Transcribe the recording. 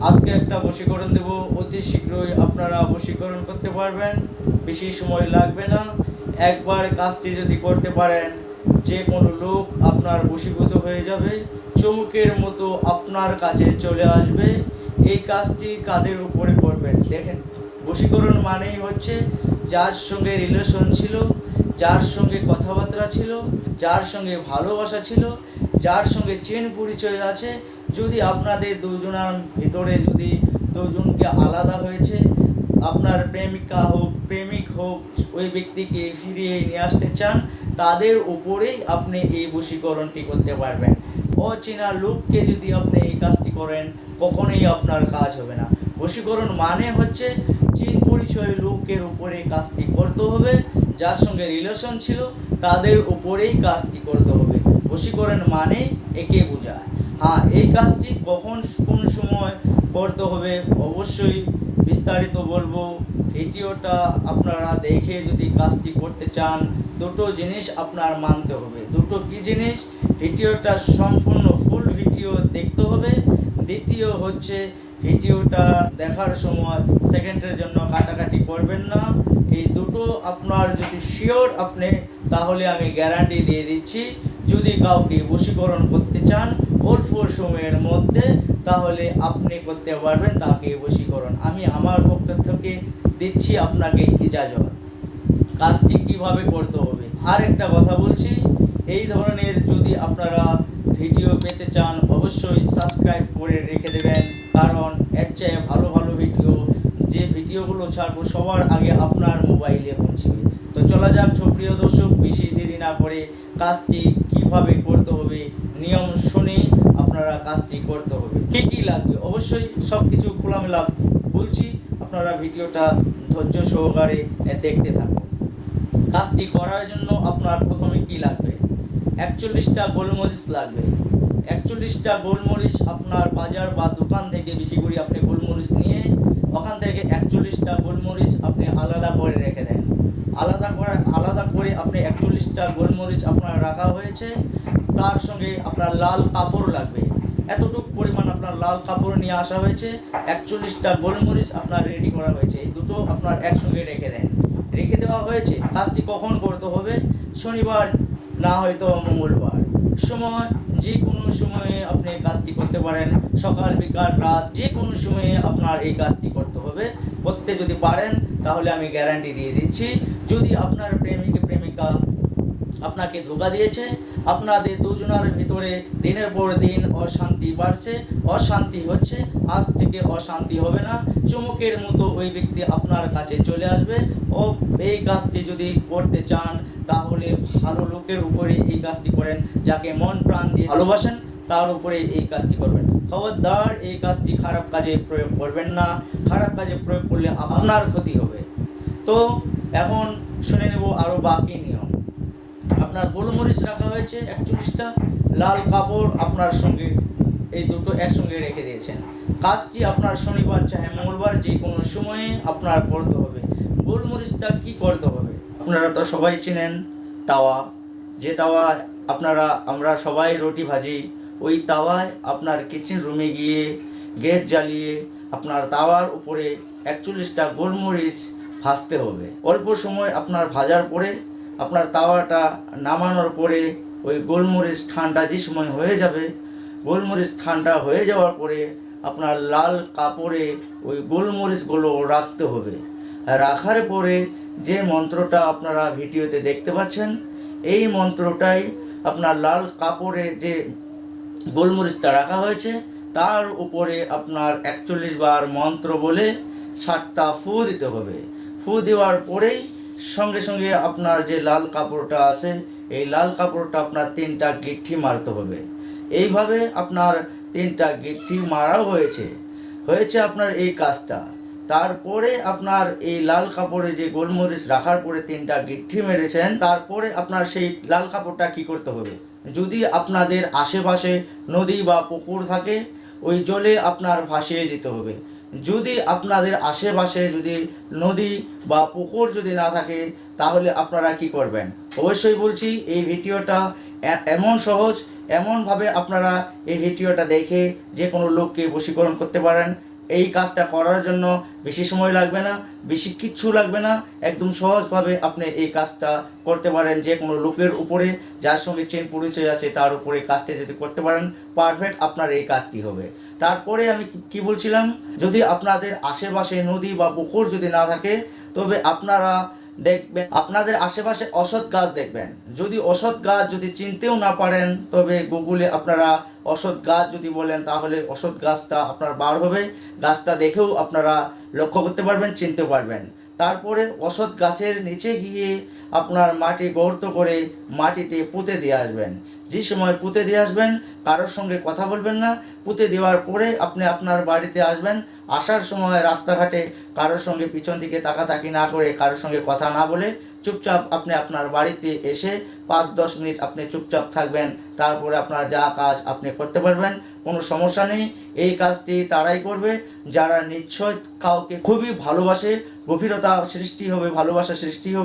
আজকে একটা বশীকরণ দেব। অতি শীঘ্রই আপনারা বশীকরণ করতে পারবেন। বেশি সময় লাগবে না। একবার কাজটি যদি করতে পারেন, যে কোনো লোক আপনার বশীভূত হয়ে যাবে। চমুকের মতো আপনার কাছে চলে আসবে। এই কাজটি কাদের উপরে করবেন? দেখেন, বশীকরণ মানেই হচ্ছে যার সঙ্গে রিলেশন ছিল, যার সঙ্গে কথাবার্তা ছিল, যার সঙ্গে ভালোবাসা ছিল, যার সঙ্গে চেন পরিচয় আছে যদি আপনাদের দুজনার ভিতরে যদি দুজনকে আলাদা হয়েছে, আপনার প্রেমিকা হোক, প্রেমিক হোক, ওই ব্যক্তিকে ফিরিয়ে নিয়ে আসতে চান, তাদের উপরেই আপনি এই বশীকরণটি করতে পারবেন। অচেনা লোককে যদি আপনি এই কাজটি করেন, কখনোই আপনার কাজ হবে না। বশীকরণ মানে হচ্ছে চিন পরিচয় লোকের উপরে কাজটি করতে হবে, যার সঙ্গে রিলেশন ছিল, তাদের উপরেই কাজটি করতে হবে। বশীকরণ মানে একে বোঝায় হ্যাঁ এই কাজটি কখন কোন সময় করতে হবে অবশ্যই বিস্তারিত বলব। ভিডিওটা আপনারা দেখে যদি কাজটি করতে চান, দুটো জিনিস আপনার মানতে হবে। দুটো কি জিনিস? ভিডিওটা সম্পূর্ণ ফুল ভিডিও দেখতে হবে। দ্বিতীয় হচ্ছে ভিডিওটা দেখার সময় সেকেন্ডের জন্য কাটাকাটি করবেন না। এই দুটো আপনার যদি শিওর আপনি, তাহলে আমি গ্যারান্টি দিয়ে দিচ্ছি। যদি কাউকে বশীকরণ করতে চান অল্প সময়ের মধ্যে তাহলে আপনি করতে পারবেন, তাকে বশীকরণ। আমি আমার পক্ষ থেকে দিচ্ছি আপনাকে ইজাজত। কাজটি কীভাবে করতে হবে? আর একটা কথা বলছি, এই ধরনের যদি আপনারা ভিডিও পেতে চান, অবশ্যই সাবস্ক্রাইব করে রেখে দেবেন। কারণ এর চেয়ে ভালো ভালো ভিডিও, যে ভিডিওগুলো ছাড়বো, সবার আগে আপনার মোবাইলে পৌঁছবে। তো চলা যাক, সুপ্রিয় দর্শক, বেশি দেরি না করে কাজটি কীভাবে করতে হবে, নিয়ম শুনে আপনারা কাজটি করতে হবে। কি কি লাগবে? অবশ্যই সব কিছু খোলামেলা বলছি, আপনারা ভিডিওটা ধৈর্য সহকারে দেখতে থাকুন। কাজটি করার জন্য আপনার প্রথমে কি লাগবে? একচল্লিশটা গোলমরিচ লাগবে। একচল্লিশটা গোলমরিচ আপনার বাজার বা দোকান থেকে বেশি করে আপনি গোলমরিচ নিয়ে ওখান থেকে একচল্লিশটা গোলমরিচ আপনি আলাদা করে রেখে দেন। আলাদা করে আলাদা করে আপনি একচল্লিশটা গোলমরিচ আপনার রাখা হয়েছে। তার সঙ্গে আপনার লাল কাপড় লাগবে। এতটুকু পরিমাণ আপনার লাল কাপড় নিয়ে আসা হয়েছে। একচল্লিশটা গোলমরিচ আপনার রেডি করা হয়েছে। এই দুটো আপনার একসঙ্গে রেখে দেন। রেখে দেওয়া হয়েছে। কাজটি কখন করতে হবে? শনিবার, না হয়তো মঙ্গলবার। সময় যে কোনো সময়ে আপনি কাজটি করতে পারেন। সকাল, বিকাল, রাত যে কোনো সময়ে আপনার এই কাজটি করতে হবে। করতে যদি পারেন, তাহলে আমি গ্যারান্টি দিয়ে দিচ্ছি। যদি আপনার প্রেমিক, প্রেমিকা আপনাকে ধোকা দিয়েছে, আপনাদের দুজনের ভিতরে দিনের পর দিন অশান্তি বাড়ছে। অশান্তি হচ্ছে, আজ থেকে অশান্তি হবে না। চুমুকের মতো ওই ব্যক্তি আপনার কাছে চলে আসবে। ও এই কাজটি যদি করতে চান, তাহলে ভালো লোকের উপরে এই কাজটি করেন, যাকে মন প্রাণ দিয়ে ভালোবাসেন, তার উপরে এই কাজটি করবেন। খবরদার, এই কাজটি খারাপ কাজে প্রয়োগ করবেন না। খারাপ কাজে প্রয়োগ করলে আপনার ক্ষতি হবে। তো এখন শুনে নেব আরও বাকি নিয়ম। আপনার গোলমরিচ রাখা হয়েছে একচল্লিশটা। লাল কাপড় আপনার সঙ্গে, এই দুটো একসঙ্গে রেখে দিয়েছেন। কাজটি আপনার শনিবার চাহে মঙ্গলবার যে কোনো সময়ে আপনার করতে হবে। গোলমরিচটা কি করতে হবে? আপনারা তো সবাই চেনেন, তাওয়া। যে তাওয়া আপনারা, আমরা সবাই রুটি ভাজি ওই তাওয়ায় আপনার কিচেন রুমে গিয়ে গ্যাস জ্বালিয়ে আপনার তাওয়ার উপরে একচল্লিশটা গোলমরিচ ভাজতে হবে। অল্প সময় আপনার ভাজার পরে আপনার তাওয়াটা নামানোর পরে ওই গোলমরিচ ঠান্ডা যে সময় হয়ে যাবে, গোলমরিচ ঠান্ডা হয়ে যাওয়ার পরে আপনার লাল কাপড়ে ওই গোলমরিচগুলো রাখতে হবে। রাখার পরে যে মন্ত্রটা আপনারা ভিডিওতে দেখতে পাচ্ছেন, এই মন্ত্রটাই আপনার লাল কাপড়ে যে গোলমরিচটা রাখা হয়েছে। তার উপরে আপনার একচল্লিশ বার মন্ত্র বলে ষাটটা ফু দিতে হবে। ফু দেওয়ার পরেই সঙ্গে সঙ্গে আপনার যে লাল কাপড়টা আছে, এই লাল কাপড়টা আপনার তিনটা গিঠি মারতে হবে। এইভাবে আপনার তিনটা গিঠি মারাও হয়েছে। হয়েছে আপনার এই কাজটা। তারপরে আপনার এই লাল কাপড়ে যে গোলমরিচ রাখার পরে তিনটা গিঠি মেরেছেন, তারপরে আপনার সেই লাল কাপড়টা কি করতে হবে? যদি আপনাদের আশেপাশে নদী বা পুকুর থাকে, ওই জলে আপনার ভাসিয়ে দিতে হবে। যদি আপনাদের আশেপাশে যদি নদী বা পুকুর যদি না থাকে, তাহলে আপনারা কি করবেন? অবশ্যই বলছি, এই ভিডিওটা এমন সহজ, এমনভাবে আপনারা এই ভিডিওটা দেখে যে কোনো লোককে বশীকরণ করতে পারেন। এই কাজটা করার জন্য বেশি সময় লাগবে না, বেশি কিচ্ছু লাগবে না। একদম সহজভাবে আপনি এই কাজটা করতে পারেন যে কোনো লোকের উপরে, যার সঙ্গে চেন পরিচয় আছে তার উপরে কাজটা যদি করতে পারেন পারফেক্ট আপনার এই কাজটি হবে। তারপরে আমি কি- কি বলছিলাম? যদি আপনাদের আশেপাশে নদী বা পুকুর যদি না থাকে, তবে আপনারা দেখবেন। আপনাদের আশেপাশে অসৎ গাছ দেখবেন। যদি অসৎ গাছ যদি চিনতেও না পারেন, তবে গুগলে আপনারা অসৎ গাছ যদি বলেন, তাহলে অসৎ গাছটা আপনার বার হবে। গাছটা দেখেও আপনারা লক্ষ্য করতে পারবেন চিনতে পারবেন। তারপরে অসৎ গাছের নিচে গিয়ে আপনার মাটি গর্ত করে মাটিতে পুঁতে দিয়ে আসবেন। যে সময় পুঁতে দিয়ে আসবেন, কারোর সঙ্গে কথা বলবেন না। পুঁতে দেওয়ার পরে আপনি আপনার বাড়িতে আসবেন। আসার সময় রাস্তাঘাটে কারোর সঙ্গে পিছন দিকে তাকাতাকি না করে কারোর সঙ্গে কথা না বলে চুপচাপ আপনি আপনার বাড়িতে এসে পাঁচ, দশ মিনিট আপনি চুপচাপ থাকবেন। তারপরে আপনার যা কাজ আপনি করতে পারবেন, কোনো সমস্যা নেই। এই কাজটি তারাই করবে। যারা নিশ্চয় কাউকে খুবই ভালোবাসে, গভীরতা সৃষ্টি হবে, ভালোবাসা সৃষ্টি হবে।